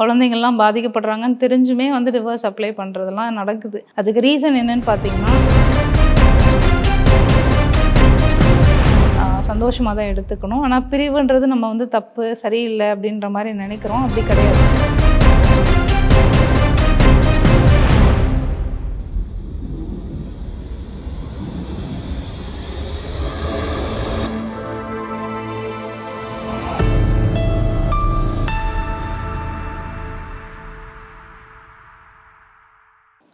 குழந்தைங்கள்லாம் பாதிக்கப்படுறாங்கன்னு தெரிஞ்சுமே வந்து reverse apply பண்ணுறதெல்லாம் நடக்குது. அதுக்கு ரீசன் என்னன்னு பார்த்தீங்கன்னா சந்தோஷமாக தான் எடுத்துக்கணும். ஆனால் பிரிவுன்றது நம்ம வந்து தப்பு சரியில்லை அப்படின்ற மாதிரி நினைக்கிறோம். அப்படி கிடையாது.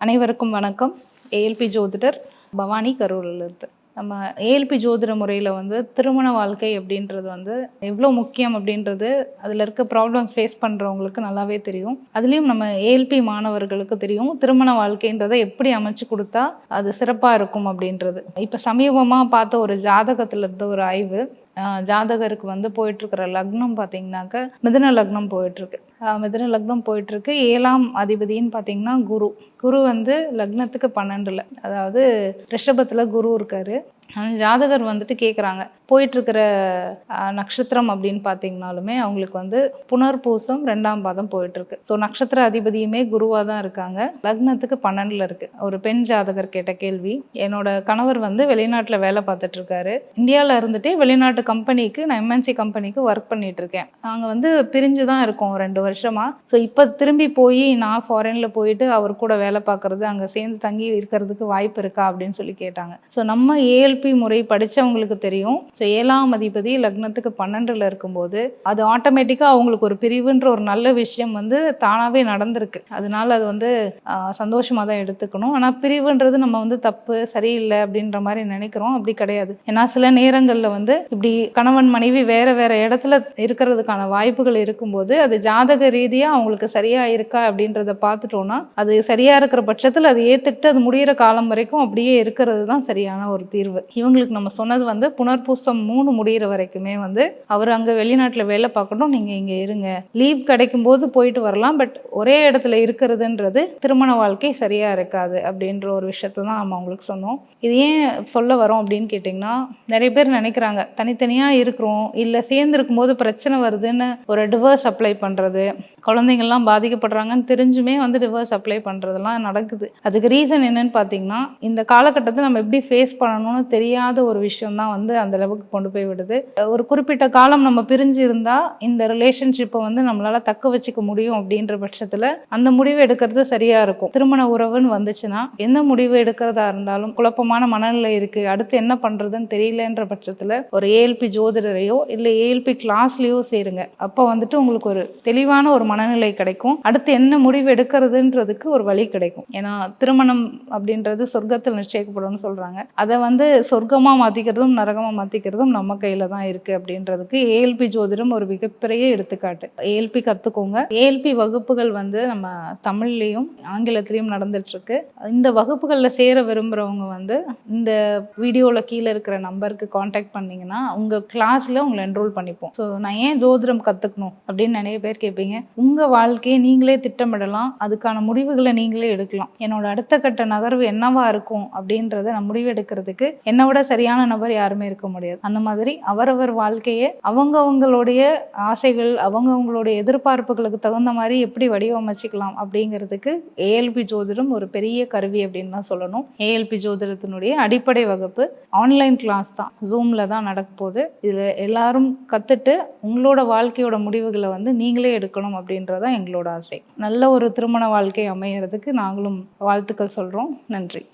அனைவருக்கும் வணக்கம். ஏஎல்பி ஜோதிடர் பவானி கரூரிலிருந்து. நம்ம ஏஎல்பி ஜோதிட முறையில் வந்து திருமண வாழ்க்கை அப்படின்றது வந்து எவ்வளோ முக்கியம் அப்படின்றது அதில் இருக்க ப்ராப்ளம்ஸ் ஃபேஸ் பண்ணுறவங்களுக்கு நல்லாவே தெரியும். அதுலேயும் நம்ம ஏஎல்பி மாணவர்களுக்கு தெரியும். திருமண வாழ்க்கைன்றதை எப்படி அமைச்சு கொடுத்தா அது சிறப்பாக இருக்கும் அப்படின்றது. இப்போ சமீபமாக பார்த்த ஒரு ஜாதகத்தில் இருந்த ஒரு ஆய்வு ஜாதகருக்கு வந்து போயிட்டுருக்கிற லக்னம் பார்த்தீங்கன்னாக்க மிதுன லக்னம் போயிட்டுருக்கு மிதன லக்னம் போயிட்டுருக்கு. ஏழாம் அதிபதின்னு பார்த்தீங்கன்னா குரு. குரு வந்து லக்னத்துக்கு பன்னெண்டில். அதாவது ரிஷபத்தில் குரு இருக்காரு. ஜாதகர் வந்துட்டு கேட்குறாங்க போயிட்டுருக்கிற நட்சத்திரம் அப்படின்னு பார்த்தீங்கனாலுமே அவங்களுக்கு வந்து புனர்பூசம் ரெண்டாம் பாதம் போயிட்டுருக்கு. ஸோ நட்சத்திர அதிபதியுமே குருவாக தான் இருக்காங்க. லக்னத்துக்கு பன்னெண்டில் இருக்குது ஒரு பெண் ஜாதகர் கேட்ட கேள்வி. என்னோட கணவர் வந்து வெளிநாட்டில் வேலை பார்த்துட்ருக்காரு இந்தியாவில் இருந்துட்டு வெளிநாட்டு கம்பெனிக்கு நான் எம்என்சி கம்பெனிக்கு ஒர்க் பண்ணிகிட்ருக்கேன் இருக்கேன் நாங்கள் வந்து பிரிஞ்சு தான் இருக்கோம் ரெண்டு வருஷமா ஸோ இப்போ திரும்பி போய் நான் ஃபாரினில் போயிட்டு அவர் கூட வேலை பார்க்குறது அங்கே சேர்ந்து தங்கி இருக்கிறதுக்கு வாய்ப்பு இருக்கா அப்படின்னு சொல்லி கேட்டாங்க. ஸோ நம்ம ஏஎல்பி முறை படித்தவங்களுக்கு தெரியும். ஸோ ஏழாம் அதிபதி லக்னத்துக்கு பன்னெண்டில் இருக்கும்போது அது ஆட்டோமேட்டிக்காக அவங்களுக்கு ஒரு பிரிவுன்ற ஒரு நல்ல விஷயம் வந்து தானாகவே நடந்திருக்கு. அதனால அது வந்து சந்தோஷமாக தான் எடுத்துக்கணும். ஆனால் பிரிவுன்றது நம்ம வந்து தப்பு சரியில்லை அப்படின்ற மாதிரி நினைக்கிறோம். அப்படி கிடையாது. ஏன்னா சில நேரங்களில் வந்து இப்படி கணவன் மனைவி வேற வேற இடத்துல இருக்கிறதுக்கான வாய்ப்புகள் இருக்கும்போது அது ஜாதக ரீதியாக அவங்களுக்கு சரியா இருக்கா அப்படின்றத பார்த்துட்டோன்னா அது சரியா இருக்கிற பட்சத்தில் அது ஏற்றுக்கிட்டு அது முடியிற காலம் வரைக்கும் அப்படியே இருக்கிறது தான் சரியான ஒரு தீர்வு. இவங்களுக்கு நம்ம சொன்னது வந்து புனர்பூசம் மூணு முடியிற வரைக்குமே வந்து அவர் அங்கே வெளிநாட்டில் வேலை பார்க்கணும் நீங்கள் இங்கே இருங்க. லீவ் கிடைக்கும் போது போயிட்டு வரலாம் பட் ஒரே இடத்துல இருக்கிறதுன்றது திருமண வாழ்க்கை சரியாக இருக்காது அப்படின்ற ஒரு விஷயத்தை தான் நம்ம அவங்களுக்கு சொன்னோம். இது ஏன் சொல்ல வரோம் அப்படின்னு கேட்டிங்கன்னா நிறைய பேர் நினைக்கிறாங்க தனித்தனியாக இருக்கிறோம் இல்லை சேர்ந்துருக்கும் போது பிரச்சனை வருதுன்னு ஒரு டிவர்ஸ் அப்ளை பண்ணுறது குழந்தைங்கள்லாம் பாதிக்கப்படுறாங்கன்னு தெரிஞ்சுமே வந்து டிவோர்ஸ் அப்ளை பண்ணுறதெல்லாம் நடக்குது. அதுக்கு ரீசன் என்னன்னு பார்த்தீங்கன்னா இந்த காலகட்டத்தை நம்ம எப்படி ஃபேஸ் பண்ணணும்னு தெரியாத ஒரு விஷயம் தான் வந்து அந்த அளவுக்கு கொண்டு போய் விடுது. ஒரு குறிப்பிட்ட காலம் நம்ம பிரிஞ்சு இருந்தால் இந்த ரிலேஷன்ஷிப்பை வந்து நம்மளால் தக்க வச்சுக்க முடியும் அப்படின்ற பட்சத்தில் அந்த முடிவு எடுக்கிறது சரியாக இருக்கும். திருமண உறவுன்னு வந்துச்சுன்னா எந்த முடிவு எடுக்கிறதா இருந்தாலும் குழப்பமான மனநிலை இருக்குது அடுத்து என்ன பண்ணுறதுன்னு தெரியலன்ற பட்சத்தில் ஒரு ஏஎல்பி ஜோதிடரையோ இல்லை ஏஎல்பி கிளாஸ்லேயோ சேருங்க. அப்போ வந்துட்டு உங்களுக்கு ஒரு தெளிவான ஒரு மனநிலை கிடைக்கும். அடுத்து என்ன முடிவு எடுக்கிறதுன்றதுக்கு ஒரு வழி கிடைக்கும். ஏன்னா திருமணம் அப்படின்றது சொர்க்கத்தில் நிச்சயிக்கப்படும்னு சொல்கிறாங்க அதை வந்து சொர்க்கமாக மாற்றிக்கிறதும் நரகமாக மாற்றிக்கிறதும் நம்ம கையில் தான் இருக்குது அப்படின்றதுக்கு ஏஎல்பி ஜோதிடம் ஒரு மிகப்பெரிய எடுத்துக்காட்டு. ஏஎல்பி கற்றுக்கோங்க ஏஎல்பி வகுப்புகள் வந்து நம்ம தமிழ்லேயும் ஆங்கிலத்திலையும் நடந்துட்டுருக்கு. இந்த வகுப்புகளில் சேர விரும்புகிறவங்க வந்து இந்த வீடியோவில் கீழே இருக்கிற நம்பருக்கு காண்டாக்ட் பண்ணிங்கன்னா உங்கள் கிளாஸில் உங்களை என்ரோல் பண்ணிப்போம். ஸோ நான் ஏன் ஜோதிடம் கற்றுக்கணும் அப்படின்னு நிறைய பேர் கேட்பேன் இருப்பீங்க உங்கள் வாழ்க்கையை நீங்களே திட்டமிடலாம். அதுக்கான முடிவுகளை நீங்களே எடுக்கலாம். என்னோட அடுத்த கட்ட நகர்வு என்னவா இருக்கும் அப்படின்றத நான் முடிவு எடுக்கிறதுக்கு என்னை விட சரியான நபர் யாருமே இருக்க முடியாது. அந்த மாதிரி அவரவர் வாழ்க்கையை அவங்கவுங்களுடைய ஆசைகள் அவங்கவங்களுடைய எதிர்பார்ப்புகளுக்கு தகுந்த மாதிரி எப்படி வடிவமைச்சிக்கலாம் அப்படிங்கிறதுக்கு ஏஎல்பி ஜோதிடம் ஒரு பெரிய கருவி அப்படின்னு தான் சொல்லணும். ஏஎல்பி ஜோதிடத்தினுடைய அடிப்படை வகுப்பு ஆன்லைன் கிளாஸ் தான். ஜூமில் தான் நடக்க போகுது. இதில் எல்லாரும் கற்றுட்டு உங்களோட வாழ்க்கையோட முடிவுகளை வந்து நீங்களே எடுக்கணும் அப்படின்றதான் எங்களோட ஆசை. நல்ல ஒரு திருமண வாழ்க்கை அமையறதுக்கு நாங்களும் வாழ்த்துக்கள் சொல்கிறோம் நன்றி.